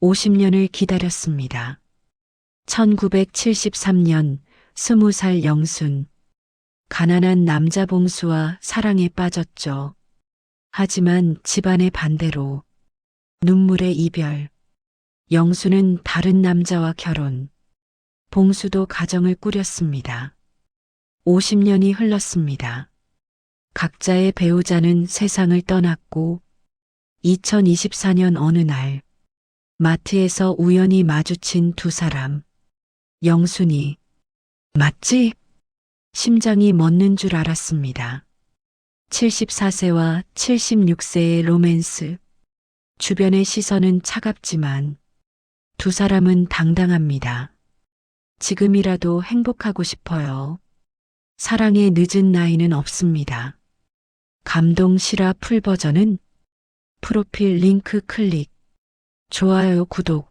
50년을 기다렸습니다. 1973년 20살 영순. 가난한 남자 봉수와 사랑에 빠졌죠. 하지만 집안의 반대로 눈물의 이별. 영수는 다른 남자와 결혼. 봉수도 가정을 꾸렸습니다. 50년이 흘렀습니다. 각자의 배우자는 세상을 떠났고 2024년 어느 날 마트에서 우연히 마주친 두 사람. 영순이 맞지? 심장이 멎는 줄 알았습니다. 74세와 76세의 로맨스. 주변의 시선은 차갑지만 두 사람은 당당합니다. 지금이라도 행복하고 싶어요. 사랑의 늦은 나이는 없습니다. 감동 실화 풀 버전은 프로필 링크 클릭, 좋아요, 구독,